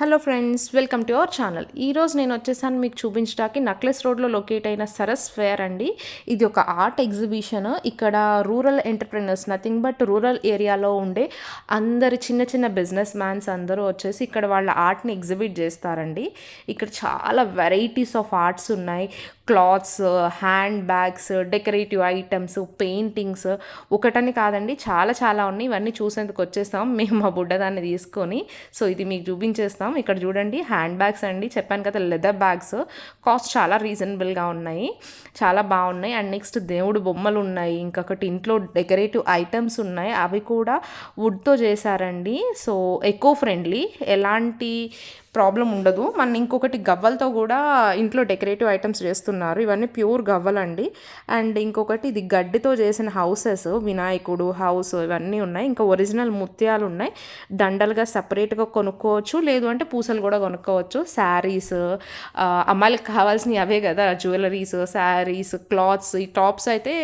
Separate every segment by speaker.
Speaker 1: Hello friends welcome to our channel ఈరోజు నేను వచ్చేసాను మీకు చూపించడానికి నక్లెస్ రోడ్లో లొకేట్ అయిన సరస్ ఫేర్ అండి. ఇది ఒక ఆర్ట్ ఎగ్జిబిషన్ ఇక్కడ rural entrepreneurs nothing but rural ఏరియాలో ఉండే అందరు చిన్న చిన్న బిజినెస్ మ్యాన్స్ అందరూ వచ్చేసి ఇక్కడ వాళ్ళ ఆర్ట్ని ఎగ్జిబిట్ చేస్తారండి. ఇక్కడ చాలా వెరైటీస్ ఆఫ్ ఆర్ట్స్ ఉన్నాయి. Clothes hand bags decorative items paintings ఒకటని కాదండి చాలా చాలా ఉన్నాయి. ఇవన్నీ చూసేందుకు వచ్చేస్తాం మేము మా బుడ్డదాన్ని తీసుకొని. సో ఇది మీకు చూపించేస్తాం. ఇక్కడ చూడండి హ్యాండ్ బ్యాగ్స్ అండి. చెప్పాను కదా లెదర్ బ్యాగ్స్. కాస్ట్ చాలా రీజనబుల్గా ఉన్నాయి. చాలా బాగున్నాయి. అండ్ నెక్స్ట్ దేవుడు బొమ్మలు ఉన్నాయి. ఇంకొకటి ఇంట్లో డెకరేటివ్ ఐటమ్స్ ఉన్నాయి. అవి కూడా వుడ్తో చేశారండి. So eco friendly. ఎలాంటి ప్రాబ్లం ఉండదు. మన ఇంకొకటి గవ్వలతో కూడా ఇంట్లో డెకరేటివ్ ఐటమ్స్ చేస్తున్నారు. ఇవన్నీ ప్యూర్ గవ్వలండి. అండ్ ఇంకొకటి ఇది గడ్డితో చేసిన హౌసెస్ వినాయకుడు హౌస్ ఇవన్నీ ఉన్నాయి. ఇంకా ఒరిజినల్ ముత్యాలు ఉన్నాయి. దండలుగా సపరేట్గా కొనుక్కోవచ్చు. లేదు అంటే పూసలు కూడా కొనుక్కోవచ్చు. శారీస్ అమ్మాయిలకు కావాల్సినవి అవే కదా. Jewelleries saris clothes. ఈ టాప్స్ అయితే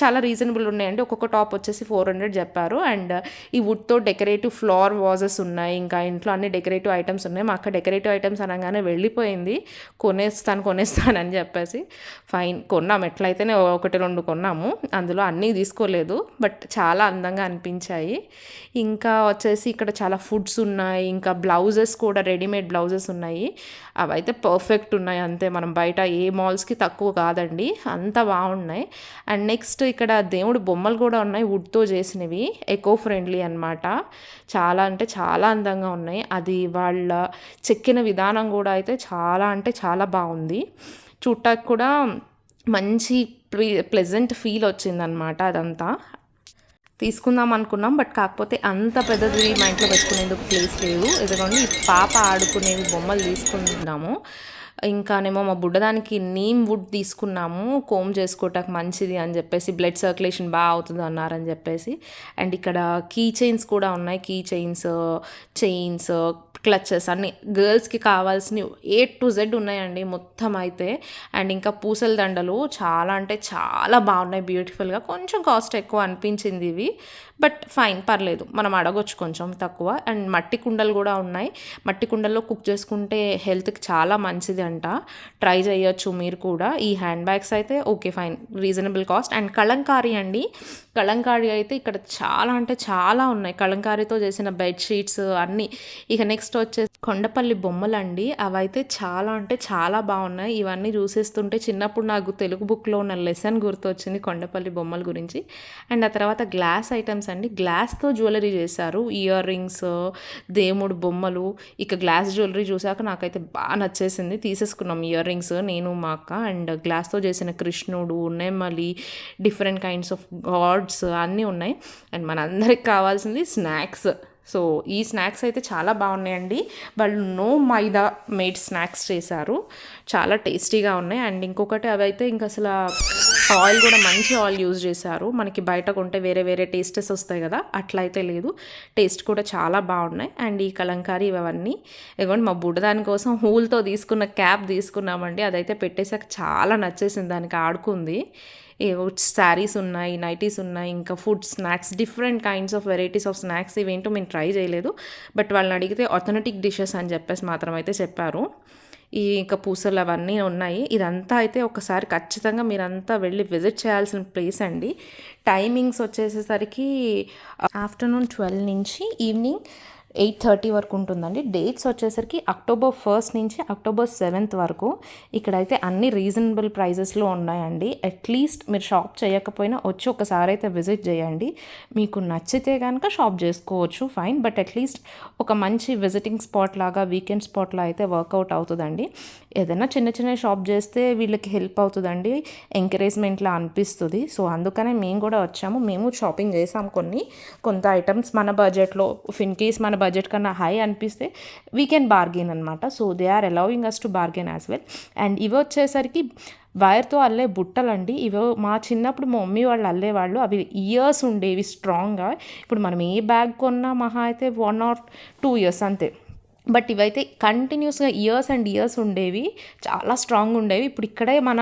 Speaker 1: చాలా రీజనబుల్ ఉన్నాయండి. ఒక్కొక్క టాప్ వచ్చేసి ఫోర్ హండ్రెడ్ చెప్పారు. అండ్ ఈ వుడ్తో డెకరేటివ్ ఫ్లవర్ వాజెస్ ఉన్నాయి. ఇంకా ఇంట్లో అన్ని డెకరేటివ్ ఐటమ్స్ ఉన్నాయి. మా అక్క డెకరేటివ్ ఐటమ్స్ అనగానే వెళ్ళిపోయింది. కొనేస్తాను కొనేస్తాను అని చెప్పేసి ఫైన్ కొన్నాము ఎట్లయితేనే ఒకటి రెండు కొన్నాము. అందులో అన్నీ తీసుకోలేదు. బట్ చాలా అందంగా అనిపించాయి. ఇంకా వచ్చేసి ఇక్కడ చాలా ఫుడ్స్ ఉన్నాయి. ఇంకా బ్లౌజెస్ కూడా రెడీమేడ్ బ్లౌజెస్ ఉన్నాయి. అవైతే పర్ఫెక్ట్ ఉన్నాయి. అంతే మనం బయట ఏ మాల్స్కి తక్కువ కాదండి. అంత బాగున్నాయి. అండ్ నెక్స్ట్ ఇక్కడ దేవుడు బొమ్మలు కూడా ఉన్నాయి. వుడ్తో చేసినవి. ఎకో ఫ్రెండ్లీ అనమాట చాలా అంటే చాలా అందంగా ఉన్నాయి. అది వాళ్ళ చెక్కిన విధానం కూడా అయితే చాలా అంటే చాలా బాగుంది. చూడటానికి కూడా మంచి ప్లీ ప్లెజెంట్ ఫీల్ వచ్చిందనమాట అదంతా. తీసుకుందాం అనుకున్నాం బట్ కాకపోతే అంత పెద్దది మా ఇంట్లో పెట్టుకునేందుకు ప్లేస్ లేదు. ఎందుకంటే పాప ఆడుకునేవి బొమ్మలు తీసుకుంటున్నాము ఇంకానేమో మా బుడ్డదానికి నీమ్ వుడ్ తీసుకున్నాము కోమ్ చేసుకోవటానికి మంచిది అని చెప్పేసి బ్లడ్ సర్క్యులేషన్ బాగా అవుతుంది అన్నారని చెప్పేసి. అండ్ ఇక్కడ కీ చైన్స్ కూడా ఉన్నాయి. కీ చైన్స్ చైన్స్ క్లచెస్ అన్ని గర్ల్స్కి కావాల్సినవి ఏ టు జెడ్ ఉన్నాయండి మొత్తం అయితే. అండ్ ఇంకా పూసల దండలు చాలా అంటే చాలా బాగున్నాయి బ్యూటిఫుల్గా కొంచెం కాస్ట్ ఎక్కువ అనిపించింది ఇవి. బట్ ఫైన్ పర్లేదు. మనం అడగొచ్చు కొంచెం తక్కువ. అండ్ మట్టి కుండలు కూడా ఉన్నాయి. మట్టి కుండల్లో కుక్ చేసుకుంటే హెల్త్కి చాలా మంచిది అంట. ట్రై చేయొచ్చు మీరు కూడా. ఈ హ్యాండ్ బ్యాగ్స్ అయితే okay fine reasonable cost and Kalamkari అండి. కలంకారీ అయితే ఇక్కడ చాలా అంటే చాలా ఉన్నాయి. కలంకారీతో చేసిన బెడ్షీట్స్ అన్నీ. ఇక నెక్స్ట్ వచ్చేసి కొండపల్లి బొమ్మలు అండి అవైతే చాలా అంటే చాలా బాగున్నాయి. ఇవన్నీ చూసేస్తుంటే చిన్నప్పుడు నాకు తెలుగు బుక్లో ఉన్న లెసన్ గుర్తొచ్చింది కొండపల్లి బొమ్మల గురించి. అండ్ ఆ తర్వాత గ్లాస్ ఐటమ్స్ అండి. గ్లాస్తో జ్యువెలరీ చేశారు. ఇయర్ రింగ్స్ దేవుడు బొమ్మలు. ఇక గ్లాస్ జ్యువెలరీ చూసాక నాకైతే బాగా నచ్చేసింది. తీసేసుకున్నాం ఇయర్ రింగ్స్ నేను మా అక్క. అండ్ గ్లాస్తో చేసిన కృష్ణుడు నెమలి different kinds of god gods అన్నీ ఉన్నాయి. అండ్ మనందరికి కావాల్సింది స్నాక్స్. సో ఈ స్నాక్స్ అయితే చాలా బాగున్నాయండి. వాళ్ళు నో మైదా మేడ్ స్నాక్స్ చేశారు. చాలా టేస్టీగా ఉన్నాయి. అండ్ ఇంకొకటి అవి అయితే ఇంక అసలు ఆయిల్ కూడా మంచి ఆయిల్ యూజ్ చేశారు. మనకి బయట కొంటే వేరే వేరే టేస్టెస్ వస్తాయి కదా అట్లా అయితే లేదు. టేస్ట్ కూడా చాలా బాగున్నాయి. అండ్ ఈ కలంకారీ ఇవన్నీ ఇవ్వండి మా బుడ్డదాని కోసం హూల్తో తీసుకున్న క్యాప్ తీసుకున్నామండి. అదైతే పెట్టేశాక చాలా నచ్చేసింది. దానికి ఆడుకుంది. శారీస్ ఉన్నాయి నైటీస్ ఉన్నాయి ఇంకా food snacks different kinds of varieties of snacks ఇవేంటో మేము ట్రై చేయలేదు. బట్ వాళ్ళని అడిగితే ఆథెంటిక్ డిషెస్ అని చెప్పేసి మాత్రం అయితే చెప్పారు. ఈ ఇంకా పూసలు అవన్నీ ఉన్నాయి. ఇదంతా అయితే ఒకసారి ఖచ్చితంగా మీరంతా వెళ్ళి విజిట్ చేయాల్సిన ప్లేస్ అండి. టైమింగ్స్ వచ్చేసేసరికి ఆఫ్టర్నూన్ ట్వెల్వ్ నుంచి ఈవినింగ్ ఎయిట్ థర్టీ వరకు ఉంటుందండి. డేట్స్ వచ్చేసరికి అక్టోబర్ ఫస్ట్ నుంచి అక్టోబర్ సెవెంత్ వరకు ఇక్కడైతే అన్ని రీజనబుల్ ప్రైజెస్లో ఉన్నాయండి. అట్లీస్ట్ మీరు షాప్ చేయకపోయినా వచ్చి ఒకసారి అయితే విజిట్ చేయండి. మీకు నచ్చితే కనుక షాప్ చేసుకోవచ్చు ఫైన్. బట్ అట్లీస్ట్ ఒక మంచి విజిటింగ్ స్పాట్ లాగా వీకెండ్ స్పాట్లా అయితే వర్కౌట్ అవుతుందండి. ఏదైనా చిన్న చిన్న షాప్ చేస్తే వీళ్ళకి హెల్ప్ అవుతుందండి. ఎంకరేజ్మెంట్లా అనిపిస్తుంది. సో అందుకనే మేము కూడా వచ్చాము. మేము షాపింగ్ చేసాం కొన్ని. కొంత ఐటమ్స్ మన బడ్జెట్లో ఇన్ కేస్ మన బడ్జెట్ కన్నా హై అనిపిస్తే వీ కెన్ బార్గెన్ అనమాట so they are allowing us to bargain as well and ఇవి వచ్చేసరికి వైర్తో అల్లే బుట్టలండి. ఇవో మా చిన్నప్పుడు మా మమ్మీ వాళ్ళు అల్లేవాళ్ళు. అవి ఇయర్స్ ఉండేవి స్ట్రాంగ్గా ఇప్పుడు మనం ఏ బ్యాగ్ కొన్నా మహా అయితే వన్ ఆర్ టూ ఇయర్స్ అంతే. బట్ ఇవైతే కంటిన్యూస్గా ఇయర్స్ అండ్ ఇయర్స్ ఉండేవి. చాలా స్ట్రాంగ్ ఉండేవి. ఇప్పుడు ఇక్కడే మన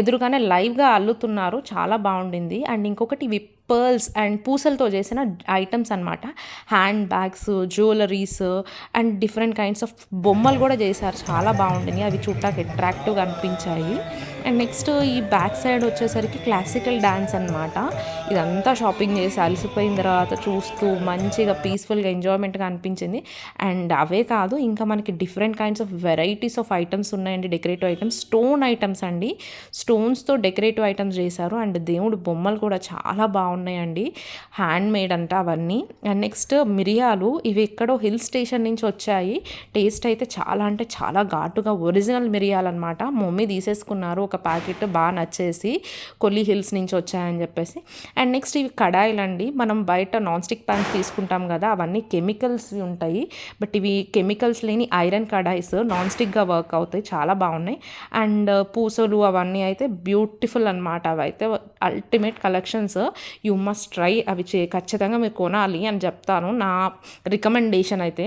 Speaker 1: ఎదురుగానే లైవ్గా అల్లుతున్నారు. చాలా బాగుండింది. అండ్ ఇంకొకటి ఇవి పర్ల్స్ అండ్ పూసలతో చేసిన ఐటమ్స్ అనమాట hand bags jewelleries and different kinds of బొమ్మలు కూడా చేశారు. చాలా బాగుంటుంది అవి చూడటానికి అట్రాక్టివ్గా అనిపించాయి. అండ్ నెక్స్ట్ ఈ బ్యాక్ సైడ్ వచ్చేసరికి క్లాసికల్ డ్యాన్స్ అనమాట ఇదంతా షాపింగ్ చేసి అలసిపోయిన తర్వాత చూస్తూ మంచిగా పీస్ఫుల్గా ఎంజాయ్మెంట్గా అనిపించింది. అండ్ అవే కాదు ఇంకా మనకి different kinds of varieties of items ఉన్నాయండి. డెకరేటివ్ ఐటమ్స్ స్టోన్ ఐటమ్స్ అండి. స్టోన్స్తో డెకరేటివ్ ఐటమ్స్ చేశారు. అండ్ దేవుడు బొమ్మలు కూడా చాలా బాగున్నాయండి. హ్యాండ్ మేడ్ అంట అవన్నీ. అండ్ నెక్స్ట్ మిరియాలు ఇవి ఎక్కడో హిల్ స్టేషన్ నుంచి వచ్చాయి. టేస్ట్ అయితే చాలా అంటే చాలా ఘాటుగా ఒరిజినల్ మిరియాలు అనమాట మమ్మీ తీసేసుకున్నారు. ఒక ఒక ప్యాకెట్ బాగా నచ్చేసి కొల్లి హిల్స్ నుంచి వచ్చాయని చెప్పేసి. అండ్ నెక్స్ట్ ఇవి కడాయిలండి. మనం బయట నాన్ స్టిక్ ప్యాన్స్ తీసుకుంటాం కదా అవన్నీ కెమికల్స్ ఉంటాయి. బట్ ఇవి కెమికల్స్ లేని ఐరన్ కడాయిస్ నాన్ స్టిక్గా వర్క్ అవుతాయి చాలా బాగున్నాయి. అండ్ పూసలు అవన్నీ అయితే బ్యూటిఫుల్ అనమాట అవి అయితే ultimate collections. You must try అవి చే ఖచ్చితంగా మీరు కొనాలి అని చెప్తాను. నా రికమెండేషన్ అయితే.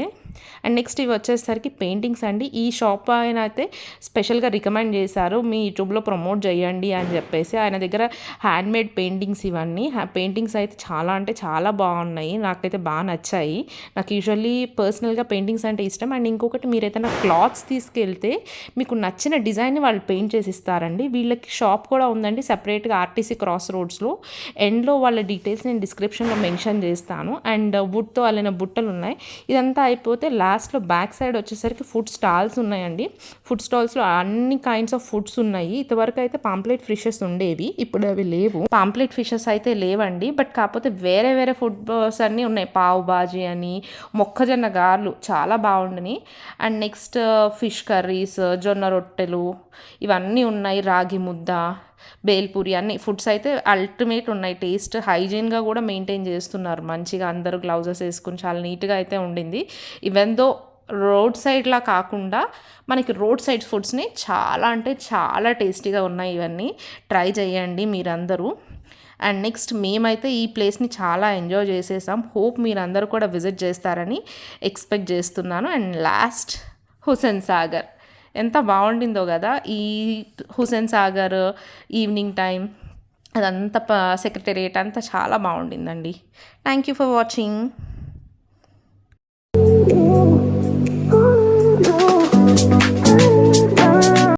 Speaker 1: అండ్ నెక్స్ట్ ఇవి వచ్చేసరికి పెయింటింగ్స్ అండి. ఈ షాప్ ఆయన అయితే స్పెషల్గా రికమెండ్ చేశారు. మీ యూట్యూబ్లో ప్రమోట్ చేయండి అని చెప్పేసి ఆయన దగ్గర హ్యాండ్ మేడ్ పెయింటింగ్స్ ఇవన్నీ. పెయింటింగ్స్ అయితే చాలా అంటే చాలా బాగున్నాయి. నాకైతే బాగా నచ్చాయి. నాకు యూజువల్లీ పర్సనల్గా పెయింటింగ్స్ అంటే ఇష్టం. అండ్ ఇంకొకటి మీరు నా క్లాత్స్ తీసుకెళ్తే మీకు నచ్చిన డిజైన్ని వాళ్ళు పెయింట్ చేసి ఇస్తారండి. వీళ్ళకి షాప్ కూడా ఉందండి సపరేట్గా ఆర్టీసీ క్రాస్ రోడ్స్లో. ఎండ్లో వాళ్ళ డీటెయిల్స్ నేను డిస్క్రిప్షన్లో మెన్షన్ చేస్తాను. అండ్ వుడ్తో అల్లిన బుట్టలు ఉన్నాయి ఇదంతా అయిపోతే లాస్ట్లో బ్యాక్ సైడ్ వచ్చేసరికి ఫుడ్ స్టాల్స్ ఉన్నాయండి. ఫుడ్ స్టాల్స్లో అన్ని కైండ్స్ ఆఫ్ ఫుడ్స్ ఉన్నాయి. ఇంతవరకు అయితే పాంప్లెట్ ఫిషెస్ ఉండేవి. ఇప్పుడు అవి లేవు. పాంప్లెట్ ఫిషెస్ అయితే లేవండి. బట్ కాకపోతే వేరే వేరే ఫుడ్ అన్నీ ఉన్నాయి. పావు బాజీ అని మొక్కజొన్న గార్లు చాలా బాగుండని. అండ్ నెక్స్ట్ ఫిష్ కర్రీస్ జొన్న రొట్టెలు ఇవన్నీ ఉన్నాయి. రాగి ముద్ద బేల్పూరి అన్ని ఫుడ్స్ అయితే అల్టిమేట్ ఉన్నాయి. టేస్ట్ హైజీన్గా కూడా మెయింటైన్ చేస్తున్నారు. మంచిగా అందరూ గ్లౌజెస్ వేసుకుని చాలా నీట్గా అయితే ఉండింది. ఈవెన్ దో రోడ్ సైడ్లా కాకుండా మనకి రోడ్ సైడ్ ఫుడ్స్ని చాలా అంటే చాలా టేస్టీగా ఉన్నాయి ఇవన్నీ. ట్రై చేయండి మీరందరూ. అండ్ నెక్స్ట్ మేమైతే ఈ ప్లేస్ని చాలా ఎంజాయ్ చేసేసాం. హోప్ మీరందరూ కూడా విజిట్ చేస్తారని ఎక్స్పెక్ట్ చేస్తున్నాను. And last Hussain Sagar. ఎంత బాగుండిందో కదా. ఈ హుసేన్ సాగర్ ఈవినింగ్ టైం అదంతా సెక్రటేరియట్ అంతా చాలా బాగుండిందండి. Thank you for watching